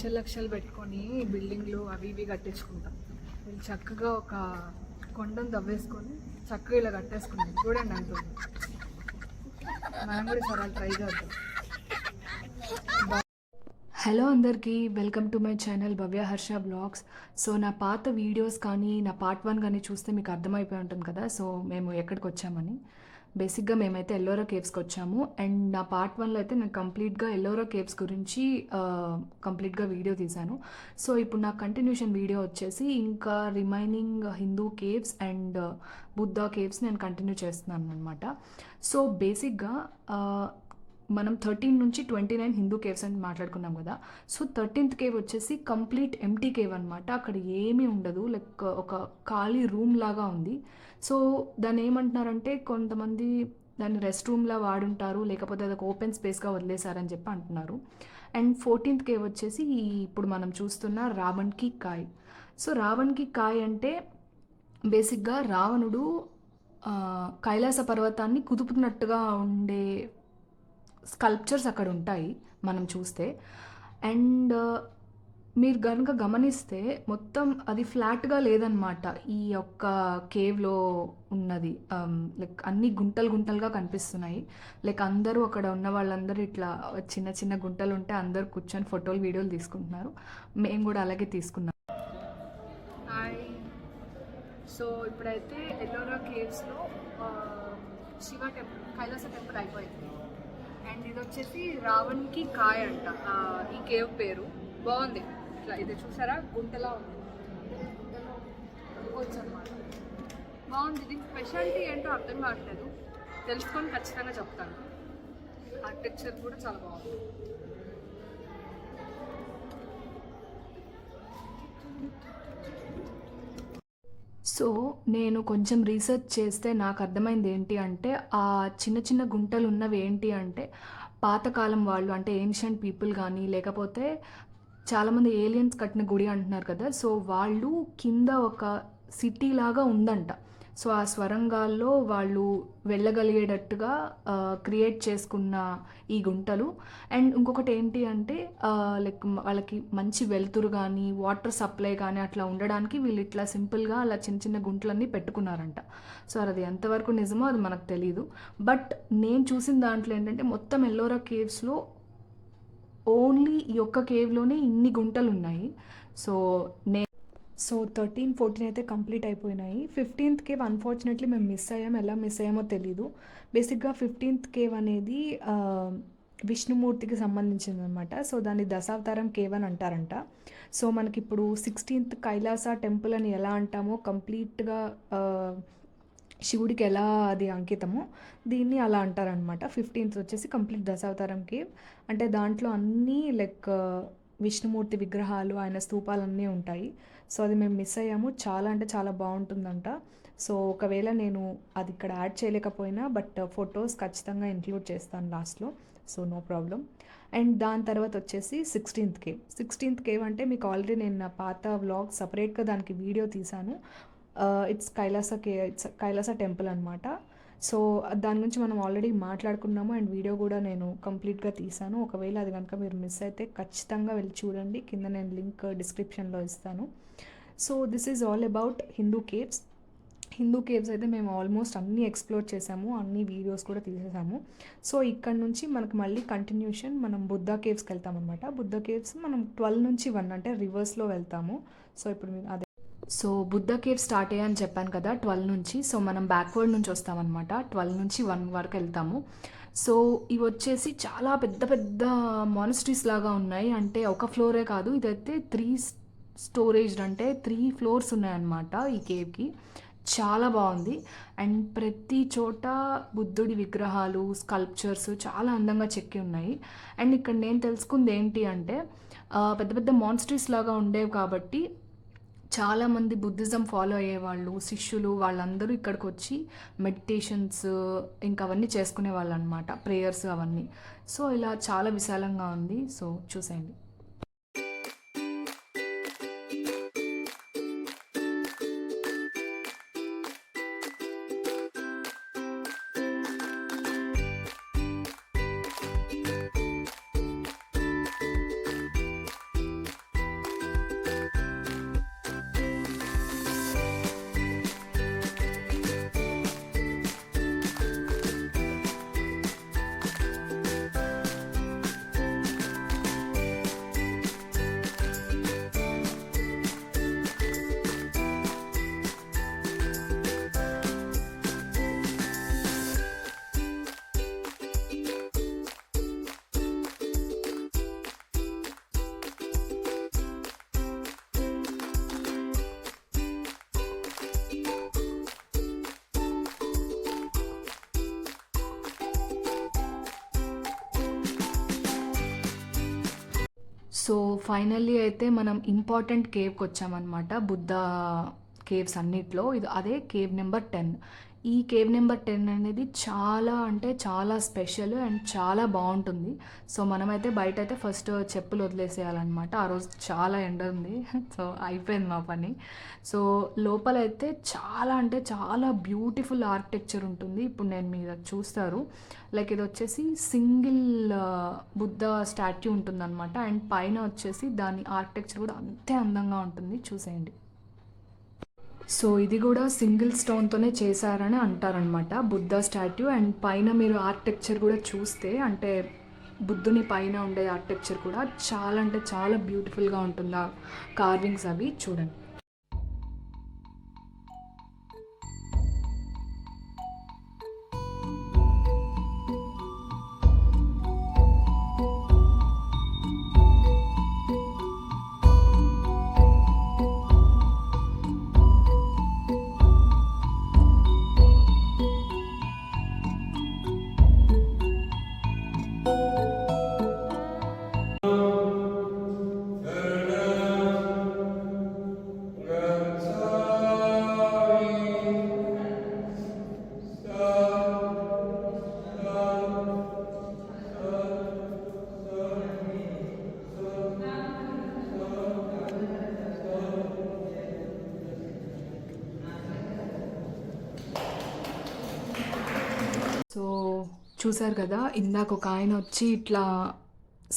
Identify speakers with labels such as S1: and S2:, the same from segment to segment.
S1: లక్షలు లక్షలు పెట్టుకొని బిల్డింగ్లు అవి ఇవి కట్టించుకుంటాం వీళ్ళు చక్కగా ఒక కొండను తవ్వేసుకొని చక్కగా ఇలా కట్టేసుకున్నాం చూడండి అంటుంది మనం కూడా సరే ట్రై చేద్దాం. హలో అందరికీ welcome to my channel Bhavya Harsha vlogs. So నా పాత వీడియోస్ కానీ నా పార్ట్ వన్ కానీ చూస్తే మీకు అర్థమైపోయి ఉంటుంది కదా. సో మేము ఎక్కడికి వచ్చామని. బేసిక్గా మేమైతే ఎల్లోరా కేవ్స్కి వచ్చాము. అండ్ నా పార్ట్ వన్లో అయితే నేను కంప్లీట్గా ఎల్లోరా కేవ్స్ గురించి కంప్లీట్గా వీడియో తీశాను. సో ఇప్పుడు నా కంటిన్యూషన్ వీడియో వచ్చేసి ఇంకా remaining Hindu caves and Buddha caves నేను కంటిన్యూ చేస్తున్నాను అనమాట సో బేసిక్గా మనం థర్టీన్ నుంచి ట్వంటీ నైన్ హిందూ కేవ్స్ అని మాట్లాడుకున్నాం కదా. సో థర్టీన్త్ కేవ్ వచ్చేసి కంప్లీట్ ఎంటీ కేవ్ అనమాట అక్కడ ఏమీ ఉండదు. లైక్ ఒక ఖాళీ రూమ్ లాగా ఉంది. సో దాన్ని ఏమంటున్నారంటే కొంతమంది దాన్ని రెస్ట్ రూమ్లా వాడుంటారు. లేకపోతే అది ఒక ఓపెన్ స్పేస్గా వదిలేశారని చెప్పి అంటున్నారు. అండ్ ఫోర్టీన్త్ కేవ్ వచ్చేసి ఇప్పుడు మనం చూస్తున్న రావణ్కి కాయ్. సో రావణ్కి కాయ్ అంటే బేసిక్గా రావణుడు కైలాస పర్వతాన్ని కుదుపుతున్నట్టుగా ఉండే స్కల్ప్చర్స్ అక్కడ ఉంటాయి మనం చూస్తే. అండ్ uh, మీరు కనుక గమనిస్తే మొత్తం అది ఫ్లాట్గా లేదనమాట ఈ యొక్క కేవ్లో ఉన్నది. Um, లైక్ అన్ని గుంటలు గుంటలుగా కనిపిస్తున్నాయి. లైక్ అందరూ అక్కడ ఉన్న వాళ్ళందరూ ఇట్లా చిన్న చిన్న గుంటలు ఉంటే అందరూ కూర్చొని ఫోటోలు వీడియోలు తీసుకుంటున్నారు. మేము కూడా అలాగే తీసుకున్నాం. సో ఇప్పుడైతే ఎల్లోరా కేవ్స్లో uh, Shiva temple Kailasa temple అయిపోయింది. అండ్ ఇది వచ్చేసి రావణ్కి కాయ్ అంట. ఈ కేవ్ పేరు. బాగుంది. ఇట్లా ఇది చూసారా? గుంటలా ఉంది. గుంటలో అనమాట బాగుంది. దీని స్పెషాలిటీ ఏంటో అర్థం కావట్లేదు. తెలుసుకొని ఖచ్చితంగా చెప్తాను. ఆర్కిటెక్చర్ కూడా చాలా బాగుంది. సో నేను కొంచెం రీసెర్చ్ చేస్తే నాకు అర్థమైంది ఏంటి అంటే ఆ చిన్న చిన్న గుంటలు ఉన్నవి ఏంటి అంటే పాతకాలం వాళ్ళు అంటే ఏన్షియంట్ పీపుల్ కానీ లేకపోతే చాలామంది ఏలియన్స్ కట్టిన గుడి అంటున్నారు కదా సో వాళ్ళు కింద ఒక సిటీ లాగా ఉందంట. సో ఆ స్వరంగాల్లో వాళ్ళు వెళ్ళగలిగేటట్టుగా క్రియేట్ చేసుకున్న ఈ గుంటలు. అండ్ ఇంకొకటి ఏంటి అంటే లైక్ వాళ్ళకి మంచి వెలుతురు కానీ వాటర్ సప్లై కానీ అట్లా ఉండడానికి వీళ్ళు ఇట్లా సింపుల్గా అలా చిన్న చిన్న గుంటలన్నీ పెట్టుకున్నారంట. సో అది ఎంతవరకు నిజమో అది మనకు తెలియదు బట్ నేను చూసిన దాంట్లో ఏంటంటే మొత్తం ఎల్లోరా కేవ్స్లో ఓన్లీ ఈ ఒక్క కేవ్లోనే ఇన్ని గుంటలు ఉన్నాయి సో నే సో థర్టీన్ ఫోర్టీన్ అయితే కంప్లీట్ అయిపోయినాయి. ఫిఫ్టీన్త్ కేవ్ అన్ఫార్చునేట్లీ మేము మిస్ అయ్యాం. ఎలా మిస్ అయ్యామో తెలీదు. బేసిక్గా ఫిఫ్టీన్త్ కేవ్ అనేది విష్ణుమూర్తికి సంబంధించింది అనమాట సో దాన్ని దశావతారం కేవ్ అని అంటారంట. సో మనకి ఇప్పుడు సిక్స్టీన్త్ కైలాస టెంపుల్ అని ఎలా అంటామో కంప్లీట్గా శివుడికి ఎలా అది అంకితమో దీన్ని అలా అంటారనమాట ఫిఫ్టీన్త్ వచ్చేసి కంప్లీట్ దశావతారం కేవ్ అంటే దాంట్లో అన్నీ లైక్ విష్ణుమూర్తి విగ్రహాలు ఆయన స్తూపాలన్నీ ఉంటాయి. సో అది మేము మిస్ అయ్యాము. చాలా అంటే చాలా బాగుంటుందంట. సో ఒకవేళ నేను అది ఇక్కడ యాడ్ చేయలేకపోయినా బట్ ఫొటోస్ ఖచ్చితంగా ఇంక్లూడ్ చేస్తాను లాస్ట్లో. So no problem. అండ్ దాని తర్వాత వచ్చేసి సిక్స్టీన్త్ కేవ్. సిక్స్టీన్త్ కేవ్ అంటే మీకు ఆల్రెడీ నేను నా పాత వ్లాగ్ సపరేట్గా దానికి వీడియో తీశాను. ఇట్స్ కైలాస కే ఇట్స్ కైలాస టెంపుల్ అనమాట సో దాని గురించి మనం ఆల్రెడీ మాట్లాడుకున్నాము అండ్ వీడియో కూడా నేను కంప్లీట్గా తీశాను. ఒకవేళ అది కనుక మీరు మిస్ అయితే ఖచ్చితంగా వెళ్ళి చూడండి. కింద నేను లింక్ డిస్క్రిప్షన్లో ఇస్తాను. So this is all about Hindu caves. Hindu caves అయితే మేము ఆల్మోస్ట్ అన్నీ ఎక్స్ప్లోర్ చేసాము అన్ని వీడియోస్ కూడా తీసేసాము. సో ఇక్కడ నుంచి మనకు మళ్ళీ కంటిన్యూషన్ మనం బుద్ధ కేవ్స్కి వెళ్తాం అనమాట బుద్ధ కేవ్స్ మనం ట్వెల్వ్ నుంచి వన్ అంటే రివర్స్లో వెళ్తాము. సో ఇప్పుడు మీరు అదే సో బుద్ధ కేవ్ స్టార్ట్ అయ్యాయని చెప్పాను కదా ట్వెల్వ్ నుంచి. సో మనం బ్యాక్వర్డ్ నుంచి వస్తామన్నమాట ట్వెల్వ్ నుంచి వన్ వరకు వెళ్తాము. సో ఇవి వచ్చేసి చాలా పెద్ద పెద్ద మానిస్ట్రీస్ లాగా ఉన్నాయి. అంటే ఒక ఫ్లోరే కాదు ఇదైతే త్రీ స్టోరేజ్ అంటే త్రీ ఫ్లోర్స్ ఉన్నాయన్నమాట ఈ కేవ్కి. చాలా బాగుంది. అండ్ ప్రతి చోట బుద్ధుడి విగ్రహాలు స్కల్ప్చర్స్ చాలా అందంగా చెక్కి ఉన్నాయి. అండ్ ఇక్కడ నేను తెలుసుకుంది ఏంటి అంటే పెద్ద పెద్ద మాన్స్ట్రీస్ లాగా ఉండేవి కాబట్టి చాలామంది బుద్ధిజం ఫాలో అయ్యేవాళ్ళు శిష్యులు వాళ్ళందరూ ఇక్కడికి వచ్చి మెడిటేషన్స్ ఇంకా అవన్నీ చేసుకునే వాళ్ళు అనమాట ప్రేయర్స్ అవన్నీ. సో ఇలా చాలా విశాలంగా ఉంది. సో చూసేయండి. సో ఫైనల్లీ అయితే మనం ఇంపార్టెంట్ కేవ్కి వచ్చామన్నమాట బుద్ధ కేవ్స్ అన్నిట్లో. ఇది అదే కేవ్ నెంబర్ టెన్. ఈ కేవ్ నెంబర్ టెన్ అనేది చాలా అంటే చాలా స్పెషల్ అండ్ చాలా బాగుంటుంది. సో మనమైతే బయట అయితే ఫస్ట్ చెప్పులు వదిలేసేయాలన్నమాట. ఆ రోజు చాలా ఎండ ఉంది. సో అయిపోయింది మా పని. సో లోపలైతే చాలా అంటే చాలా బ్యూటిఫుల్ ఆర్కిటెక్చర్ ఉంటుంది. ఇప్పుడు నేను మీద చూస్తారు. లైక్ ఇది వచ్చేసి సింగిల్ బుద్ధ స్టాట్యూ ఉంటుందన్నమాట. అండ్ పైన వచ్చేసి దాని ఆర్కిటెక్చర్ కూడా అంతే అందంగా ఉంటుంది. చూసేయండి. సో ఇది కూడా సింగిల్ స్టోన్తోనే చేశారని అంటారనమాట బుద్ధ స్టాట్యూ అండ్ పైన మీరు ఆర్కిటెక్చర్ కూడా చూస్తే అంటే బుద్ధుని పైన ఉండే ఆర్కిటెక్చర్ కూడా చాలా అంటే చాలా బ్యూటిఫుల్గా ఉంటుంది? ఆ కార్వింగ్స్ అవి చూడండి. చూశారు కదా ఇందాక ఒక ఆయన వచ్చి ఇట్లా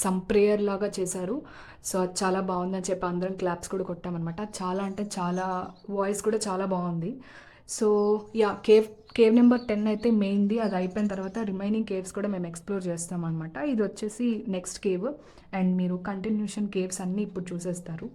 S1: సమ్ ప్రేయర్ లాగా చేశారు. సో అది చాలా బాగుందని చెప్పి అందరం క్లాప్స్ కూడా కొట్టామన్నమాట. చాలా అంటే చాలా వాయిస్ కూడా చాలా బాగుంది. So yeah cave cave number ten అయితే మెయిన్ది అది అయిపోయిన తర్వాత రిమైనింగ్ కేవ్స్ కూడా మేము ఎక్స్ప్లోర్ చేస్తామన్నమాట. ఇది వచ్చేసి నెక్స్ట్ కేవ్ అండ్ మీరు కంటిన్యూషన్ కేవ్స్ అన్నీ ఇప్పుడు చూసేస్తారు.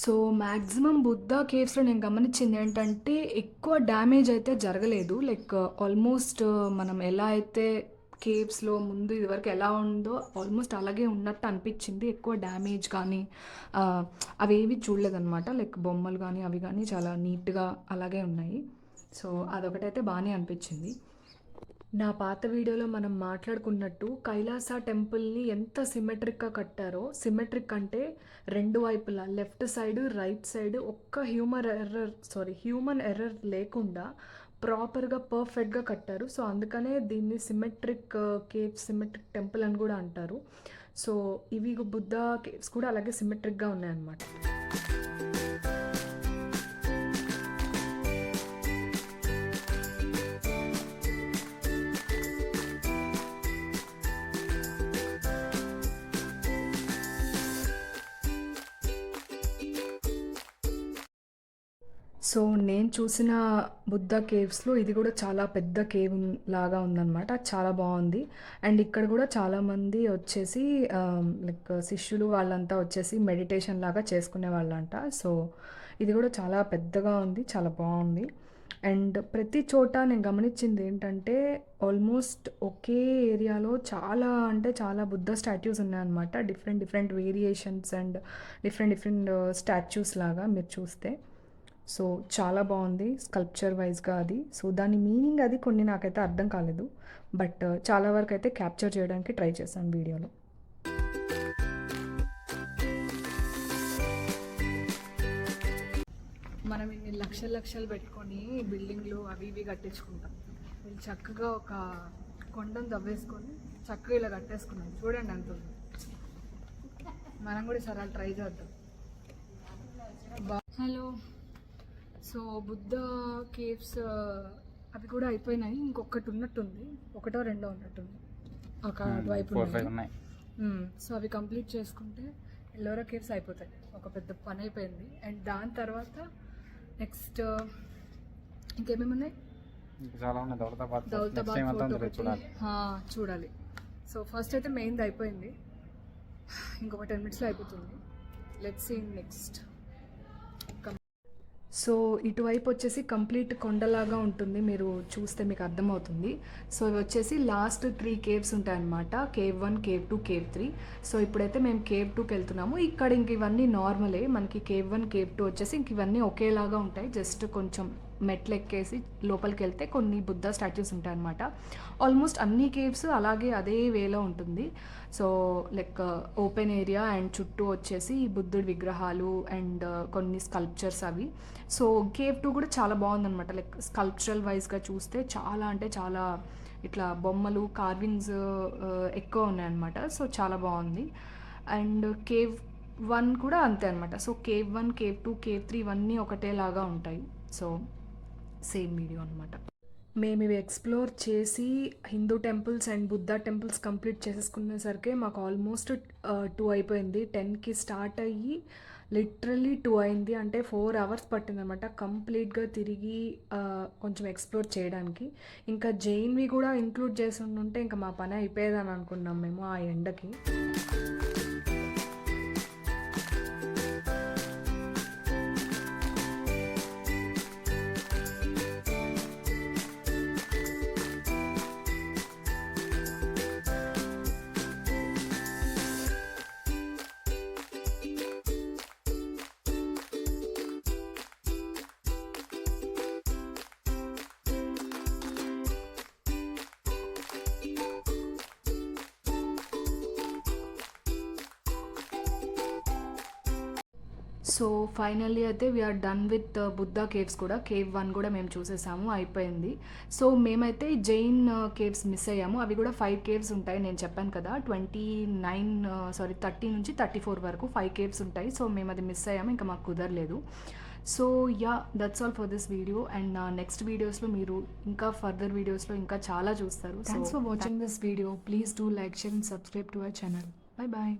S1: సో మ్యాక్సిమం బుద్ధ కేవ్స్లో నేను గమనించింది ఏంటంటే ఎక్కువ డ్యామేజ్ అయితే జరగలేదు. లైక్ ఆల్మోస్ట్ మనం ఎలా అయితే కేవ్స్లో ముందు ఇదివరకు ఎలా ఉందో ఆల్మోస్ట్ అలాగే ఉన్నట్టు అనిపించింది. ఎక్కువ డ్యామేజ్ కానీ అవి ఏవి చూడలేదన్నమాట. లైక్ బొమ్మలు కానీ అవి కానీ చాలా నీట్గా అలాగే ఉన్నాయి. సో అదొకటైతే బాగానే అనిపించింది. నా పాత వీడియోలో మనం మాట్లాడుకున్నట్టు కైలాస టెంపుల్ని ఎంత సిమెట్రిక్గా కట్టారో సిమెట్రిక్ అంటే రెండు వైపులా లెఫ్ట్ సైడ్ రైట్ సైడ్ ఒక్క human error sorry human error లేకుండా ప్రాపర్గా పర్ఫెక్ట్గా కట్టారు. సో అందుకనే దీన్ని సిమెట్రిక్ కేవ్ సిమెట్రిక్ టెంపుల్ అని కూడా అంటారు. సో ఇవి బుద్ధ కేవ్స్ కూడా అలాగే సిమెట్రిక్గా ఉన్నాయన్నమాట. సో నేను చూసిన బుద్ధ కేవ్స్లో ఇది కూడా చాలా పెద్ద కేవ్ లాగా ఉందన్నమాట. చాలా బాగుంది. అండ్ ఇక్కడ కూడా చాలామంది వచ్చేసి లైక్ శిష్యులు వాళ్ళంతా వచ్చేసి మెడిటేషన్ లాగా చేసుకునే వాళ్ళంట. సో ఇది కూడా చాలా పెద్దగా ఉంది చాలా బాగుంది. అండ్ ప్రతి చోట నేను గమనించింది ఏంటంటే ఆల్మోస్ట్ ఒకే ఏరియాలో చాలా అంటే చాలా బుద్ధ స్టాచ్యూస్ ఉన్నాయన్నమాట. Different different variations and different different statues లాగా మీరు చూస్తే. సో చాలా బాగుంది స్కల్ప్చర్ వైజ్గా అది. సో దాని మీనింగ్ అది కొన్ని నాకైతే అర్థం కాలేదు. బట్ చాలా వరకు అయితే క్యాప్చర్ చేయడానికి ట్రై చేశాను వీడియోలో. మనం ఇన్ని లక్షలు లక్షలు పెట్టుకొని బిల్డింగ్లు అవి ఇవి కట్టించుకుంటాం. వీళ్ళు చక్కగా ఒక కొండను తవ్వేసుకొని చక్కగా ఇలా కట్టేసుకున్నాం చూడండి అంత ఉంది. మనం కూడా సరే ట్రై చేద్దాం. హలో. సో బుద్ధ కేవ్స్ అవి కూడా అయిపోయినాయి. ఇంకొకటి ఉన్నట్టుంది. ఒకటో రెండో ఉన్నట్టుంది. ఒక మ్మ్. సో అవి కంప్లీట్ చేసుకుంటే ఎల్లోరా కేవ్స్ అయిపోతాయి. ఒక పెద్ద పని అయిపోయింది. అండ్ దాని తర్వాత నెక్స్ట్ ఇంకేమేమి ఉన్నాయి?
S2: దౌలతాబాద్ చూడాలి.
S1: సో ఫస్ట్ అయితే మెయిన్ది అయిపోయింది. ఇంకొక టెన్ మినిట్స్లో అయిపోతుంది. లెట్స్ సీ నెక్స్ట్ సో ఇటువైపు వచ్చేసి కంప్లీట్ కొండలాగా ఉంటుంది. మీరు చూస్తే మీకు అర్థమవుతుంది. సో ఇవి వచ్చేసి లాస్ట్ త్రీ కేవ్స్ ఉంటాయన్నమాట. Cave one cave two cave three so ఇప్పుడైతే మేము కేవ్ టూకి వెళ్తున్నాము. ఇక్కడ ఇంక ఇవన్నీ నార్మలే మనకి కేవ్ వన్ కేవ్ టూ వచ్చేసి ఇంక ఇవన్నీ ఒకేలాగా ఉంటాయి. జస్ట్ కొంచెం మెట్లు ఎక్కేసి లోపలికి వెళ్తే కొన్ని బుద్ధ స్టాచ్యూస్ ఉంటాయన్నమాట. ఆల్మోస్ట్ అన్ని కేవ్స్ అలాగే అదే వేలో ఉంటుంది. So like open area and చుట్టూ వచ్చేసి బుద్ధుడి విగ్రహాలు అండ్ uh, కొన్ని స్కల్ప్చర్స్ అవి. సో కేవ్ టూ కూడా చాలా బాగుందన్నమాట. లైక్ స్కల్ప్చరల్ వైజ్గా చూస్తే చాలా అంటే చాలా ఇట్లా బొమ్మలు కార్వింగ్స్ uh, ఎక్కువ ఉన్నాయన్నమాట. సో చాలా బాగుంది. అండ్ కేవ్ వన్ కూడా అంతే అనమాట so cave one cave two cave three ఇవన్నీ ఒకటేలాగా ఉంటాయి. సో సేమ్ వీడియో అనమాట మేము ఇవి ఎక్స్ప్లోర్ చేసి Hindu temples and Buddha temples complete చేసేసుకునేసరికి మాకు ఆల్మోస్ట్ టూ అయిపోయింది. టెన్కి స్టార్ట్ అయ్యి లిటరల్లీ టూ అయింది. అంటే ఫోర్ అవర్స్ పట్టిందనమాట కంప్లీట్గా తిరిగి కొంచెం ఎక్స్ప్లోర్ చేయడానికి. ఇంకా జైన్వి కూడా ఇంక్లూడ్ చేసి ఉంటే ఇంకా మా పని అయిపోయేదని అనుకున్నాం మేము ఆ ఎండకి. సో ఫైనల్లీ అయితే we're done with Buddha caves కూడా. కేవ్ వన్ కూడా మేము చూసేసాము అయిపోయింది. సో మేమైతే జైన్ కేవ్స్ మిస్ అయ్యాము. అవి కూడా ఫైవ్ కేవ్స్ ఉంటాయి నేను చెప్పాను కదా. ట్వంటీ నైన్ సారీ థర్టీ నుంచి థర్టీ ఫోర్ వరకు ఫైవ్ కేవ్స్ ఉంటాయి. సో మేము అది మిస్ అయ్యాము ఇంకా మాకు కుదరలేదు. So yeah that's all for this video and నా నెక్స్ట్ వీడియోస్లో మీరు ఇంకా ఫర్దర్ వీడియోస్లో ఇంకా చాలా చూస్తారు. Thanks for watching this video please do like share and subscribe to our channel bye bye